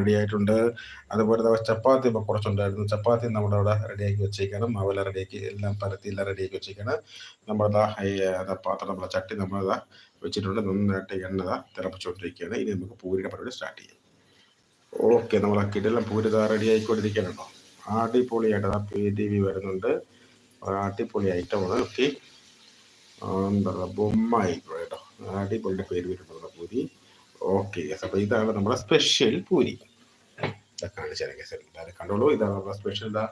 Ready ആയിട്ടുണ്ട്. അതുപോലെ തന്നെ ചപ്പാത്തി ഇപ്പോൾ കുറച്ചുണ്ടായിരുന്നു. ചപ്പാത്തി നമ്മുടെ അവിടെ റെഡിയാക്കി വെച്ചേക്കണം. മാവെല്ലാം റെഡിയാക്കി എല്ലാം പരത്തി എല്ലാം റെഡിയാക്കി വെച്ചേക്കണം. നമ്മളതാ ഈ പാത്രം നമ്മളെ ചട്ടി നമ്മളതാ വെച്ചിട്ടുണ്ട്. നന്നായിട്ട് എണ്ണ തിളപ്പിച്ചുകൊണ്ടിരിക്കുകയാണ് ഇനി നമുക്ക് പൂരിയുടെ പരിപാടി സ്റ്റാർട്ട് ചെയ്യാം. ഓക്കെ നമ്മളെ കിടെല്ലാം പൂരി റെഡി ആയിക്കൊണ്ടിരിക്കുകയാണല്ലോ. അടിപൊളിയായിട്ട് അതാ പി ടി വി വരുന്നുണ്ട്. അടിപൊളി ഐറ്റമാണ് ഓക്കെ എന്താ പറയുക ബൊമ്മായി കേട്ടോ. അടിപൊളിയുടെ പേര് വരുന്നുണ്ട് പൂരി. ഓക്കെ അപ്പോൾ ഇതാണ് നമ്മുടെ സ്പെഷ്യൽ പൂരി. കാണിച്ചാൽ കേസ് എല്ലാവരും കണ്ടോളൂ ഇതാണ് നമ്മുടെ സ്പെഷ്യൽ ഇതാ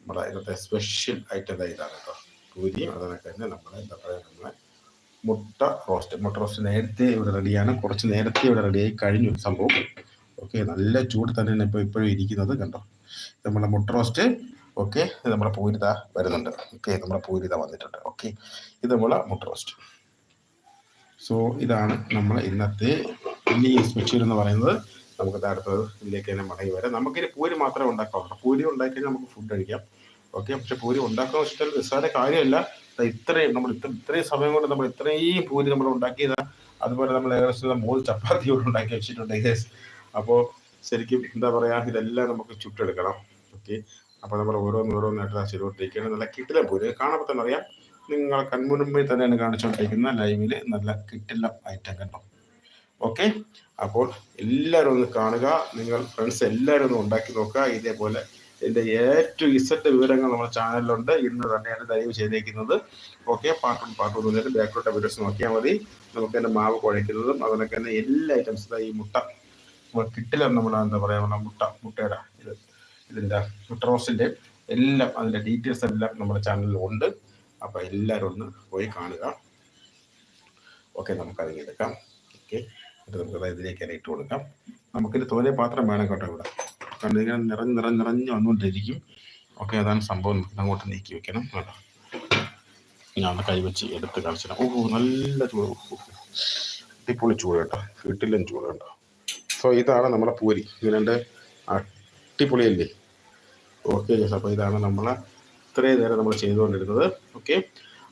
നമ്മുടെ ഇന്നത്തെ സ്പെഷ്യൽ ഐറ്റം ഇതാ ഇതാണ് കേട്ടോ പൂരിയും അതൊക്കെ തന്നെ നമ്മുടെ എന്താ പറയുക നമ്മളെ മുട്ട റോസ്റ്റ് മുട്ട റോസ്റ്റ് നേരത്തെ ഇവിടെ റെഡിയാണ് കുറച്ച് നേരത്തെ ഇവിടെ റെഡിയായി കഴിഞ്ഞു. സംഭവം. ഓക്കെ നല്ല ചൂട് തന്നെയാണ് ഇപ്പോൾ ഇപ്പോഴും ഇരിക്കുന്നത് കണ്ടോ? നമ്മുടെ മുട്ട റോസ്റ്റ് ഓക്കെ ഇത് നമ്മുടെ പൂരിത വരുന്നുണ്ട്. ഓക്കെ നമ്മുടെ പൂരിത വന്നിട്ടുണ്ട്. ഓക്കെ ഇത് നമ്മളെ മുട്ട റോസ്റ്റ് സോ ഇതാണ് നമ്മൾ ഇന്നത്തെ ഇനി സ്പെഷ്യൽ എന്ന് പറയുന്നത്. നമുക്ക് അടുത്തത് ഇതിലേക്ക് തന്നെ മടങ്ങി വരാം. നമുക്കിനി പൂരി മാത്രമേ ഉണ്ടാക്കാവുള്ളൂ. പൂരി ഉണ്ടാക്കി നമുക്ക് ഫുഡ് കഴിക്കാം. ഓക്കെ പക്ഷെ പൂരി ഉണ്ടാക്കാൻ വെച്ചാൽ നിസ്സാര കാര്യമല്ല. ഇത്രയും നമ്മൾ ഇത്ര ഇത്രയും സമയം കൊണ്ട് നമ്മൾ ഇത്രയും പൂരി നമ്മൾ ഉണ്ടാക്കിയത് അതുപോലെ നമ്മൾ ഏകദേശം മൂന്ന് ചപ്പാത്തി കൂടെ ഉണ്ടാക്കി വെച്ചിട്ടുണ്ട് അപ്പോൾ ശരിക്കും എന്താ പറയുക ഇതെല്ലാം നമുക്ക് ചുട്ടെടുക്കണം. ഓക്കെ അപ്പോൾ നമ്മൾ ഓരോന്ന് ഓരോന്നായിട്ട് ആ ചെയ്തുകൊണ്ടിരിക്കുകയാണ്. നല്ല കിട്ടില്ല പൂരി. കാണുമ്പോൾ തന്നെ അറിയാം. നിങ്ങൾ കൺമുൻപിൽ തന്നെയാണ് കാണിച്ചുകൊണ്ടിരിക്കുന്ന ലൈവിൽ നല്ല കിട്ടില്ല ഐറ്റം കണ്ടോ? ഓക്കെ? അപ്പോൾ എല്ലാവരും ഒന്ന് കാണുക. നിങ്ങൾ ഫ്രണ്ട്സ് എല്ലാവരും ഒന്ന് ഉണ്ടാക്കി നോക്കുക. ഇതേപോലെ എന്റെ ഏറ്റവും ഇസറ്റ വിവരങ്ങൾ നമ്മുടെ ചാനലിലുണ്ട്. ഇന്ന് തന്നെയാണ് ദയവ് ചെയ്തേക്കുന്നത്. Okay? Part one part one തന്നെ ബാക്കിലോട്ട് വീഡിയോസ് നോക്കിയാൽ മതി. നമുക്ക് എന്റെ മാവ് കുഴയ്ക്കുന്നതും അതുപോലെ തന്നെ എല്ലാ ഐറ്റംസും ഈ മുട്ട. കിട്ടില്ല നമ്മൾ എന്താ പറയുക നമ്മുടെ മുട്ട മുട്ടയുടെ ഇത് ഇതിന്റെ മുട്ട റോസിന്റെ എല്ലാം അതിന്റെ ഡീറ്റെയിൽസ് എല്ലാം നമ്മുടെ ചാനലിലുണ്ട്. അപ്പോൾ എല്ലാവരും ഒന്ന് പോയി കാണുക. ഓക്കെ നമുക്കത് എടുക്കാം. ഓക്കെ? എന്നിട്ട് നമുക്ക് ഇതിലേക്ക് തന്നെ ഇട്ട് കൊടുക്കാം. നമുക്കിത് തോലെ പാത്രം വേണം കേട്ടോ ഇവിടെ. കാരണം ഇങ്ങനെ നിറഞ്ഞ് നിറഞ്ഞ് നിറഞ്ഞ് വന്നുകൊണ്ടിരിക്കും. ഓക്കെ അതാണ് സംഭവം. അങ്ങോട്ട് നീക്കി വെക്കണം കേട്ടോ. ഞാൻ കൈ വെച്ച് എടുത്ത് കളിച്ചിട്ട് ഓഹോ നല്ല ചൂട്. അടിപൊളി ചൂട് കേട്ടോ. വീട്ടിലും ചൂട് കേട്ടോ. സോ ഇതാണ് നമ്മുടെ പൂരി. ഇതിനെ അടിപൊളിയല്ലേ ഓക്കെ അപ്പോൾ ഇതാണ് നമ്മൾ ഇത്രയും നേരം നമ്മൾ ചെയ്തുകൊണ്ടിരുന്നത്. ഓക്കെ.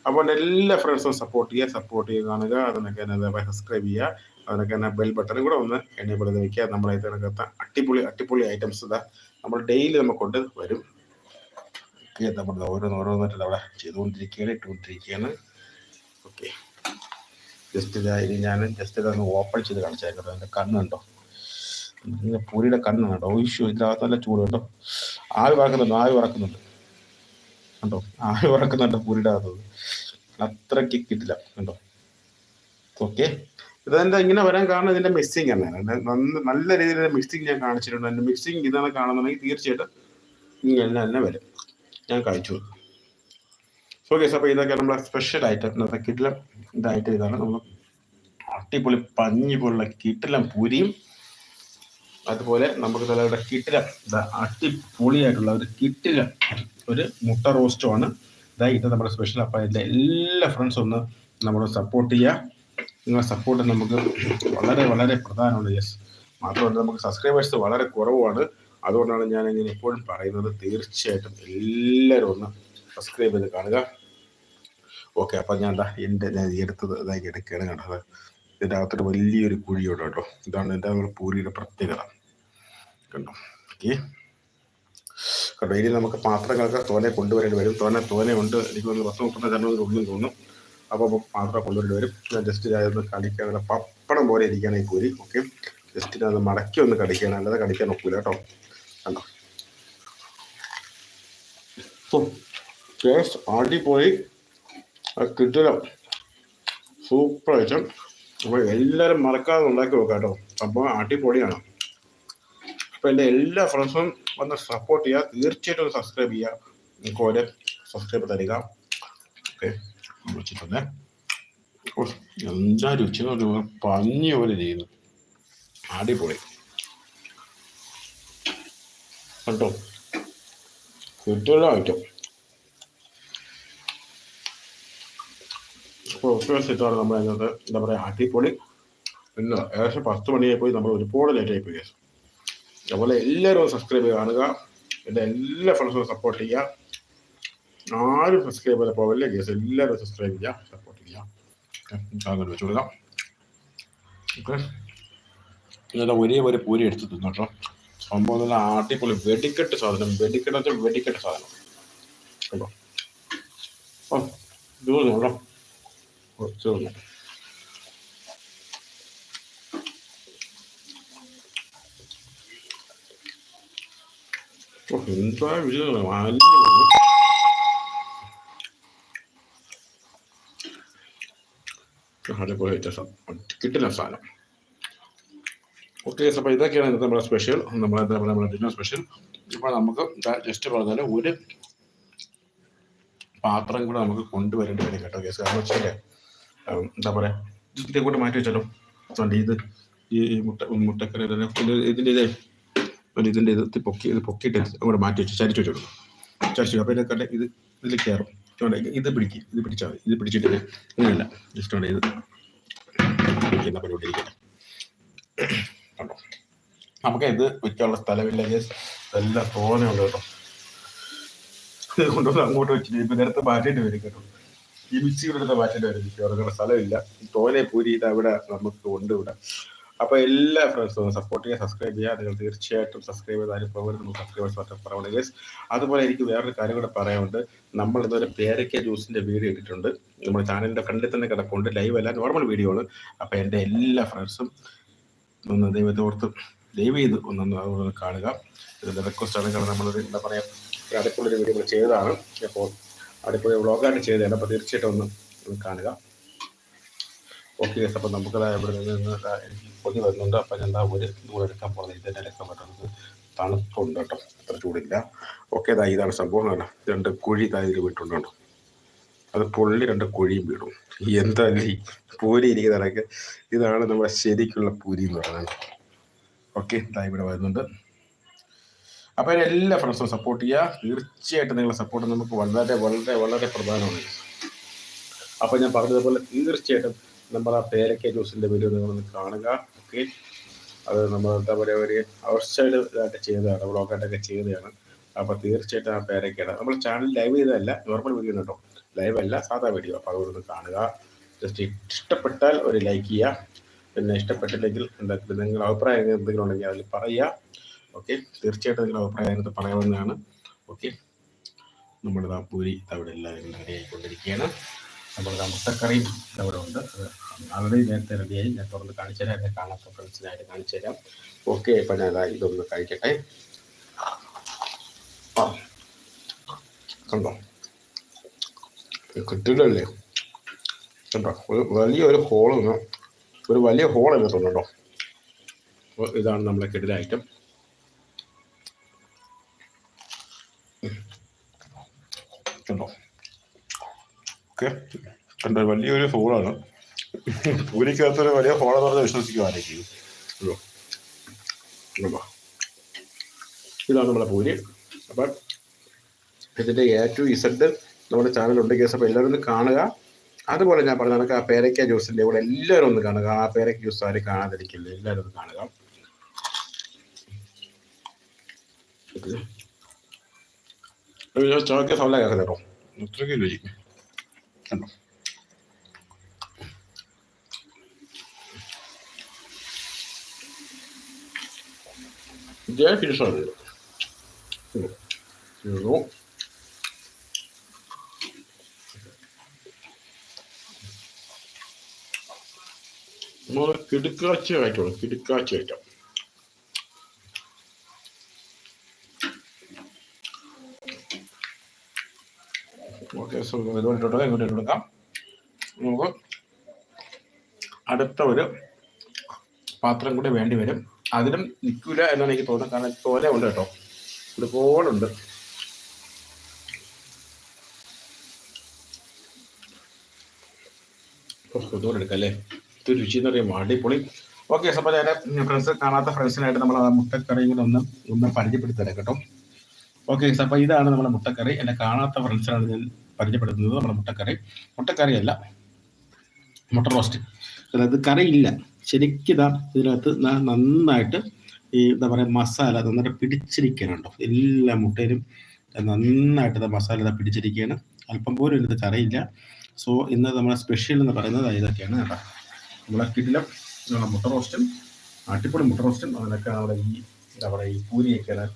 അപ്പോൾ എല്ലാ ഫ്രണ്ട്സും സപ്പോർട്ട് ചെയ്യുക സപ്പോർട്ട് ചെയ്യുക കാണുക. അതിനൊക്കെ സബ്സ്ക്രൈബ് ചെയ്യുക. അതിനൊക്കെ തന്നെ ബെൽ ബട്ടണും കൂടെ ഒന്ന് എനേബിൾ ചെയ്ത് വയ്ക്കുക നമ്മളെ ഇതിനകത്ത് അടിപൊളി അടിപൊളി ഐറ്റംസ് ഇതാ നമ്മൾ ഡെയിലി നമുക്ക് കൊണ്ട് വരും. നമ്മൾ ഓരോന്ന് ഓരോന്നായിട്ട് അവിടെ ചെയ്തുകൊണ്ടിരിക്കുകയാണ് ഇട്ടുകൊണ്ടിരിക്കുകയാണ്. ഓക്കെ ജസ്റ്റ് ഇതാ ഇനി ഞാൻ ജസ്റ്റ് ഇതൊന്ന് ഓപ്പൺ ചെയ്ത് കാണിച്ചായിരുന്നു അതിന്റെ കണ്ണുണ്ടോ പൂരിയുടെ കണ്ണ് ഇഷ്യൂ ഇതിനകത്ത് നല്ല ചൂട് കേട്ടോ ആവി വറക്കുന്നുണ്ടോ ആവി വറക്കുന്നുണ്ട്. കണ്ടോ? ആവി വറക്കുന്നുണ്ടോ പൂരിയുടെ അകത്തത് അത്രയ്ക്ക് കിട്ടില്ല കണ്ടോ? ഓക്കെ ഇതെന്താ ഇങ്ങനെ വരാൻ കാരണം ഇതിന്റെ മിക്സിങ് ആണ് നല്ല രീതിയിൽ മിക്സിങ് ഞാൻ കാണിച്ചിട്ടുണ്ട്. എന്റെ മിക്സിങ് ഇതാണ് കാണുന്നുണ്ടെങ്കിൽ തീർച്ചയായിട്ടും ഇങ്ങനെ തന്നെ വരും. ഞാൻ കഴിച്ചു ഓക്കെ അപ്പോൾ ഇതൊക്കെ നമ്മളെ സ്പെഷ്യൽ ഐറ്റം ഇന്നത്തെ കിട്ടിലം ഇതായിട്ട് ഇതാണ്. നമ്മൾ അട്ടിപൊളി പഞ്ഞി പോലുള്ള കിട്ടിലം പൂരിയും അതുപോലെ നമുക്ക് നല്ല കിട്ടില അട്ടിപൊളിയായിട്ടുള്ള ഒരു കിട്ടില ഒരു മുട്ട റോസ്റ്റുമാണ് ഇതാ ഇത് നമ്മുടെ സ്പെഷ്യൽ അപ്പം എല്ലാ ഫ്രണ്ട്സും ഒന്ന് നമ്മൾ സപ്പോർട്ട് ചെയ്യുക. നിങ്ങളുടെ സപ്പോർട്ട് നമുക്ക് വളരെ വളരെ പ്രധാനമാണ് യെസ് മാത്രമല്ല നമുക്ക് സബ്സ്ക്രൈബേഴ്സ് വളരെ കുറവാണ് അതുകൊണ്ടാണ് ഞാൻ ഇങ്ങനെ എപ്പോഴും പറയുന്നത് തീർച്ചയായിട്ടും എല്ലാവരും ഒന്ന് സബ്സ്ക്രൈബ് ചെയ്ത് കാണുക. ഓക്കെ അപ്പം ഞാൻ എന്താ എന്റെ ഞാൻ എടുത്തത് ഇതായി എടുക്കുകയാണ് കണ്ടത്. ഇതിന്റെ അകത്തൊരു വലിയൊരു കുഴിയോട് കേട്ടോ. ഇതാണ് എന്റെ പൂരിയുടെ പ്രത്യേകത. കണ്ടോ? ഓക്കെ കണ്ടോ? ഇനി നമുക്ക് പാത്രങ്ങളൊക്കെ തോനെ കൊണ്ടുവരേണ്ടി വരും. തോനെ തോനെ ഉണ്ട്. എനിക്ക് തോന്നുന്നു പത്ത് മുപ്പത്തഞ്ചെണ്ണം ഉള്ളിൽ തോന്നും അപ്പോൾ മാത്രം കൊണ്ടുവരേണ്ടി വരും. ജസ്റ്റ് ഒന്ന് കടിക്കാൻ പപ്പടം പോലെ ഇരിക്കുകയാണ് ഈ ഓക്കെ ജസ്റ്റ് അത് മടക്കി ഒന്ന് കടിക്കണം. അല്ലാതെ കടിക്കാൻ ഒക്കൂല കേട്ടോ. കണ്ടോ? ടേസ്റ്റ് അടിപൊളി. കിട്ടില്ല സൂപ്പർ ഐറ്റം അപ്പോൾ എല്ലാവരും മറക്കാതെ ഉണ്ടാക്കി നോക്കാം കേട്ടോ. സംഭവം അടിപൊളിയാണ്. അപ്പോൾ എന്റെ എല്ലാ ഫ്രണ്ട്സും വന്ന് സപ്പോർട്ട് ചെയ്യുക. തീർച്ചയായിട്ടും സബ്സ്ക്രൈബ് ചെയ്യുക. നിങ്ങൾക്ക് ഓരോ സബ്സ്ക്രൈബ് തരിക. ഓക്കെ വിളിച്ചിട്ടുണ്ട്. എന്താ രുചി പഞ്ഞി പോലെ ചെയ്യുന്നു അടിപൊളി. കേട്ടോ കുട്ടികളുടെ ഐറ്റം. സിറ്റാണ് നമ്മൾ അതിനകത്ത് എന്താ പറയുക അടിപൊളി. ഇന്ന് ഏകദേശം പത്ത് മണിയായി പോയി നമ്മൾ ഒരുപാട് ലേറ്റായി പോയി അതുപോലെ എല്ലാവരും സബ്സ്ക്രൈബ് ചെയ്യുക കാണുക. എന്റെ എല്ലാ ഫ്രണ്ട്സും സപ്പോർട്ട് ചെയ്യുക. ആരും സബ്സ്ക്രൈബ് ചെയ്ത പോവല്ലേ കേസ് എല്ലാവരും സബ്സ്ക്രൈബ് ചെയ്യാം സപ്പോർട്ട് ചെയ്യാം അങ്ങനെ വെച്ചു കൊടുക്കാം ഓക്കെ ഇന്നലെ ഒരേ ഒരു പൂരി എടുത്ത് തിന്നോട്ടോ സംഭവം തന്നെ അടിപൊളി വെടിക്കെട്ട് സാധനം വെടിക്കെട്ട് വെച്ചാൽ വെടിക്കെട്ട് സാധനം കേട്ടോ ഓ തീർന്നു കേട്ടോ തീർന്നു ഓ എന്താ വിജയം അടിപൊളി വ്യത്യാസം കിട്ടില്ല സാധനം. ഓക്കെ അപ്പോൾ ഇതൊക്കെയാണ് ഇന്നത്തെ നമ്മുടെ സ്പെഷ്യൽ നമ്മളെ നമ്മുടെ ഡിന്നർ സ്പെഷ്യൽ ഇപ്പോൾ നമുക്ക് ജസ്റ്റ് പറഞ്ഞാൽ ഒരു പാത്രം കൂടെ നമുക്ക് കൊണ്ടുവരേണ്ടി വരും കേട്ടോ കേസ് കാരണം വെച്ചാൽ എന്താ പറയുക ഇതിന്റെ കൂടെ മാറ്റി വെച്ചാലോ? ഇത് ഈ മുട്ട മുട്ടക്കറി ഇതിന്റെ ഇതേ ഒരു ഇതിന്റെ ഇത് ഇത് പൊക്കി ഇത് പൊക്കിയിട്ട് അങ്ങോട്ട് മാറ്റി വെച്ചു ചരിച്ചു വെച്ചു ചരിച്ചു അപ്പോൾ ഇതൊക്കെ ഇത് ഇതിൽ കയറും. ഇത് പിടിക്കും ഇത് പിടിച്ചാൽ മതി. ഇത് പിടിച്ചിട്ട് ഇത് ഇങ്ങനെയല്ല ജസ്റ്റ് ഇത് പിടിക്കുന്ന പരിപാടി ഇരിക്കട്ടെ കണ്ടോ? നമുക്ക് ഇത് വെക്കാനുള്ള സ്ഥലമില്ല കേസ് എല്ലാം തോനെയുണ്ട് കേട്ടോ. ഇത് കൊണ്ടുവന്ന് അങ്ങോട്ട് വെച്ചിട്ട് ഇപ്പൊ നേരത്തെ മാറ്റേണ്ടി വരും കേട്ടോ. ഈ മിക്സി എടുത്ത് മാറ്റേണ്ടി വരും ഇറങ്ങുന്ന സ്ഥലമില്ല. തോനെ പൂരി ഇത് അവിടെ നമുക്ക് ഉണ്ട് ഇവിടെ. അപ്പൊ എല്ലാ ഫ്രണ്ട്സും സപ്പോർട്ട് ചെയ്യുക സബ്സ്ക്രൈബ് ചെയ്യുക നിങ്ങൾ തീർച്ചയായിട്ടും സബ്സ്ക്രൈബ് പോകരുത് നമുക്ക് സബ്സ്ക്രൈബേഴ്സ് പറയുന്നത് ഗേസ് അതുപോലെ എനിക്ക് വേറൊരു കാര്യം കൂടെ പറയാനുണ്ട്. നമ്മൾ ഇതുവരെ പേരയ്ക്ക ജ്യൂസിന്റെ വീഡിയോ ഇട്ടിട്ടുണ്ട്. നമ്മുടെ ചാനലിന്റെ ഫ്രണ്ടിൽ തന്നെ കിടപ്പുണ്ട്. ലൈവ് അല്ല നോർമൽ വീഡിയോ ആണ്. അപ്പൊ എന്റെ എല്ലാ ഫ്രണ്ട്സും ഒന്ന് ദൈവത്തെ ഓർത്ത് ചെയ്ത് ഒന്നൊന്ന് അതുപോലെ കാണുക. ഇതിന്റെ റിക്വസ്റ്റ് ആണ്. കാരണം നമ്മളൊരു എന്താ പറയുക ഒരു അടുപ്പുള്ളൊരു വീഡിയോ ചെയ്തതാണ്. അപ്പോൾ അടുപ്പുള്ള വ്ളോഗായിട്ട് ചെയ്തതാണ് അപ്പോൾ തീർച്ചയായിട്ടും ഒന്ന് ഒന്ന് കാണുക. ഓക്കെ അപ്പോൾ നമുക്ക് ഇവിടെ നിന്ന് എനിക്ക് പൊതി വരുന്നുണ്ട്. അപ്പം ഞാൻ ഒരു നൂറ് എടുക്കാൻ പോകുന്നത് ഇതിന്റെ എടുക്കാൻ പറ്റുന്നത് തണുപ്പുണ്ട് കേട്ടോ. അത്ര ചൂടില്ല. ഓക്കെ ഇതാ ഇതാണ് സംഭവം. അല്ല രണ്ട് കുഴി ഇതായി വീട്ടുണ്ടോ അത് പൊള്ളി രണ്ട് കുഴിയും വീടും. എന്താ ഈ പൂരി ഇരിക്കുന്നതൊക്കെ ഇതാണ് നമ്മുടെ ശരിക്കുള്ള പൂരി എന്ന് പറയുന്നത്. ഓക്കെ ഇതാ ഇവിടെ വരുന്നുണ്ട്. അപ്പോൾ അതിന് എല്ലാ ഫ്രണ്ട്സും സപ്പോർട്ട് ചെയ്യുക. തീർച്ചയായിട്ടും നിങ്ങളുടെ സപ്പോർട്ട് നമുക്ക് വളരെ വളരെ വളരെ പ്രധാനമാണ്. അപ്പോൾ ഞാൻ പറഞ്ഞതുപോലെ തീർച്ചയായിട്ടും നമ്മൾ ആ പേരക്ക ജ്യൂസിന്റെ വീഡിയോ നിങ്ങളൊന്ന് കാണുക ഓക്കെ അത് നമ്മൾ എന്താ പറയുക ഒരു ഔട്ട്സൈഡ് ഇതായിട്ട് ചെയ്തതാണ് വ്ളോഗായിട്ടൊക്കെ ചെയ്തതാണ് അപ്പോൾ തീർച്ചയായിട്ടും ആ പേരക്കയുടെ നമ്മൾ ചാനൽ ലൈവ് ചെയ്തതല്ല നോർമൽ വീഡിയോ കേട്ടോ ലൈവ് അല്ല സാധാ വീഡിയോ അപ്പോൾ അതൊന്ന് കാണുക. ജസ്റ്റ് ഇഷ്ടപ്പെട്ടാൽ ഒരു ലൈക്ക് ചെയ്യുക. പിന്നെ ഇഷ്ടപ്പെട്ടില്ലെങ്കിൽ എന്താ നിങ്ങളുടെ അഭിപ്രായം എന്തെങ്കിലും ഉണ്ടെങ്കിൽ അതിൽ പറയുക ഓക്കെ തീർച്ചയായിട്ടും നിങ്ങളുടെ അഭിപ്രായം അതിനകത്ത് പറയാവുന്നതാണ് ഓക്കെ നമ്മുടെ പൂരി അവിടെ എല്ലാവരും റെഡി ആയിക്കൊണ്ടിരിക്കുകയാണ്. നമ്മുടെ ആ മുട്ടക്കറിയും അവിടെ ഉണ്ട്. ആൾറെഡി നേരത്തെ റെഡിയായി ഞാൻ തുറന്ന് കാണിച്ചു തരാം. എന്നെ കാണാത്ത ഫ്രണ്ട്സിനായിട്ട് കാണിച്ചു തരാം. ഓക്കെ ഇപ്പം ഞാൻ ഇതൊന്ന് കഴിക്കട്ടെ. കണ്ടോ? കിട്ടില്ലല്ലേ? കണ്ടോ? ഒരു വലിയൊരു ഹോൾ ഒരു വലിയ ഹോൾ തന്നെ തോന്നുന്നുണ്ടോ അപ്പോൾ ഇതാണ് നമ്മളെ കിടില ഐറ്റം കണ്ടോ? ഓക്കെ കണ്ടോ വലിയൊരു ഹോളാണ് പൂരിക്കകത്തൊരു വലിയ ഹോളെന്ന് പറഞ്ഞാൽ വിശ്വസിക്കുക ആരെങ്കിലും. ഇതാണ് നമ്മളെ പൂരി അപ്പം ഇതിന്റെ എ ടു ഇസഡ് നമ്മുടെ ചാനലുണ്ട് കേസ് അപ്പോൾ എല്ലാവരും ഒന്ന് കാണുക. അതുപോലെ ഞാൻ പറഞ്ഞ കണക്ക് ആ പേരയ്ക്ക ജ്യൂസിന്റെ കൂടെ എല്ലാവരും ഒന്ന് കാണുക. ആ പേരയ്ക്ക ജ്യൂസ് ആരും കാണാതിരിക്കില്ല. എല്ലാവരും ഒന്ന് കാണുക. ചോക്ക സൗല കേൾക്കാം കേട്ടോ. അത്രയ്ക്ക് രുചി. കണ്ടോ ഇതേ ഫിനിഷാണ് ഇത് തീർന്നു നമ്മൾ കിടുക്കാച്ചി ആയിട്ടുള്ളൂ കിടുക്കാച്ചി ഐറ്റം ഇതുകൊണ്ടിട്ട് ഇങ്ങോട്ട് കൊടുക്കാം നമുക്ക് അടുത്ത ഒരു പാത്രം കൂടി വേണ്ടി വരും. അതിലും നിൽക്കില്ല എന്നാണ് എനിക്ക് തോന്നുന്നത്. കാരണം തോല ഉണ്ട് കേട്ടോ. ഒരുപാടുണ്ട് ഇതുകൂടെ എടുക്കാം അല്ലേ? ഇത് രുചി എന്ന് പറയുമ്പോൾ അടിപൊളി. ഓക്കെ അപ്പോൾ ഞാൻ ഫ്രണ്ട്സ് കാണാത്ത ഫ്രണ്ട്സിനായിട്ട് നമ്മൾ ആ മുട്ടക്കറിയും കൂടെ ഒന്ന് ഒന്ന് പരിചയപ്പെടുത്തി തരാം കേട്ടോ. ഓക്കെ അപ്പോൾ ഇതാണ് നമ്മുടെ മുട്ടക്കറി. എന്നെ കാണാത്ത ഫ്രണ്ട്സിനാണ് ഞാൻ പരിചയപ്പെടുത്തുന്നത് നമ്മുടെ മുട്ടക്കറി. മുട്ടക്കറി അല്ല മുട്ട റോസ്റ്റ് അതായത് കറിയില്ല. ശരിക്കും ഇതാ ഇതിനകത്ത് നന്നായിട്ട് ഈ എന്താ പറയുക മസാല നന്നായിട്ട് പിടിച്ചിരിക്കാനുണ്ടോ? എല്ലാ മുട്ടയിലും നന്നായിട്ട് മസാല ഇതാ പിടിച്ചിരിക്കുകയാണ് അല്പം പോലും ഇതിനകത്ത് കറിയില്ല. സോ ഇന്ന് നമ്മുടെ സ്പെഷ്യൽ എന്ന് പറയുന്നത് ഇതൊക്കെയാണ് കേട്ടോ. നമ്മളെ കിടിലം നമ്മുടെ മുട്ട റോസ്റ്റും അടിപൊളി മുട്ട റോസ്റ്റും അതിനൊക്കെ നമ്മുടെ ഈ എന്താ പറയുക ഈ പൂരിയൊക്കെയാണ്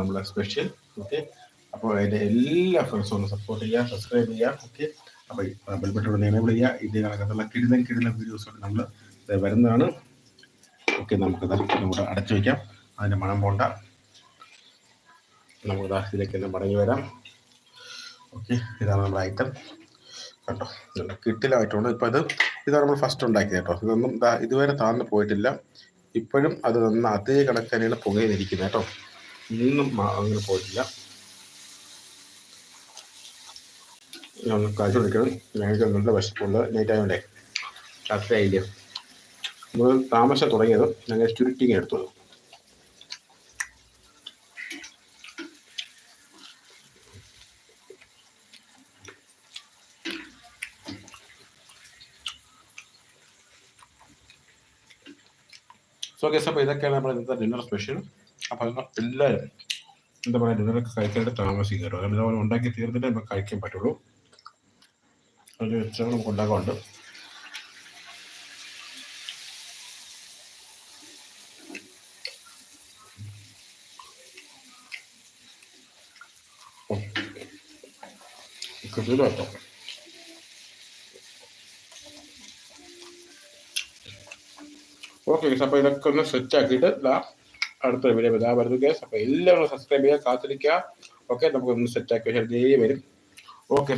നമ്മുടെ സ്പെഷ്യൽ ഓക്കെ അപ്പോൾ അതിന്റെ എല്ലാ ഫ്രണ്ട്സും ഒന്ന് സപ്പോർട്ട് ചെയ്യുക സബ്സ്ക്രൈബ് ചെയ്യുക ഓക്കെ അപ്പോൾ ബെൽബട്ടോട് നേരെ ചെയ്യുക ഇത് കണക്കത്തുള്ള കിടിലൻ കിടിലൻ വീഡിയോസ് നമ്മൾ വരുന്നതാണ്. ഓക്കെ നമുക്കത് നമ്മുടെ അടച്ചു വയ്ക്കാം അതിന്റെ മണം പോണ്ട. നമ്മുടെ ഇതിലേക്ക് തന്നെ മടങ്ങി വരാം. ഓക്കെ ഇതാണ് നമ്മുടെ ഐറ്റം കേട്ടോ കിട്ടിലായിട്ടുണ്ട് ഇപ്പോൾ ഇത് ഇതാണ് നമ്മൾ ഫസ്റ്റ് ഉണ്ടാക്കിയത് കേട്ടോ. ഇതൊന്നും ഇതുവരെ താഴ്ന്നു പോയിട്ടില്ല. ഇപ്പോഴും അത് നന്ന അതേ കണക്ക് തന്നെയാണ് പുകയിലിരിക്കുന്നത് കേട്ടോ. ഇന്നും അങ്ങനെ പോയിട്ടില്ല. കാഴ്ച കൊടുക്കണം ഞങ്ങൾക്ക് നല്ല വിശപ്പുണ്ട്. നൈറ്റ് ആയതുകൊണ്ടേ ആയില്ല നമ്മൾ താമസം തുടങ്ങിയത് ഞങ്ങൾ ചുരുട്ടിങ് എടുത്തത് സോ ഗസ് അപ്പോൾ ഇതൊക്കെയാണ് നമ്മുടെ ഇന്നത്തെ ഡിന്നർ സ്പെഷ്യൽ അപ്പോൾ എല്ലാവരും എന്താ പറയുക ഡിന്നറൊക്കെ കഴിക്കാനായിട്ട് താമസിക്കും കേട്ടോ കാരണം ഇതുപോലെ ഉണ്ടാക്കി തീർന്നിട്ടേ നമുക്ക് കഴിക്കാൻ പറ്റുള്ളൂ. അതിൽ വെച്ചാൽ കൊണ്ടൊക്കെ ഓക്കെ ഗസ് അപ്പോൾ ഇതൊക്കെ ഒന്ന് സെറ്റ് ആക്കിയിട്ട് ഇതാ അടുത്ത വീഡിയോ ഇതാ വരുന്നു ഗസ് അപ്പോൾ എല്ലാവരും സബ്സ്ക്രൈബ് ചെയ്യുക കാത്തിരിക്കുക. ഓക്കെ നമുക്ക് ഒന്ന് സെറ്റ് ആക്കി വരും. ഓക്കെ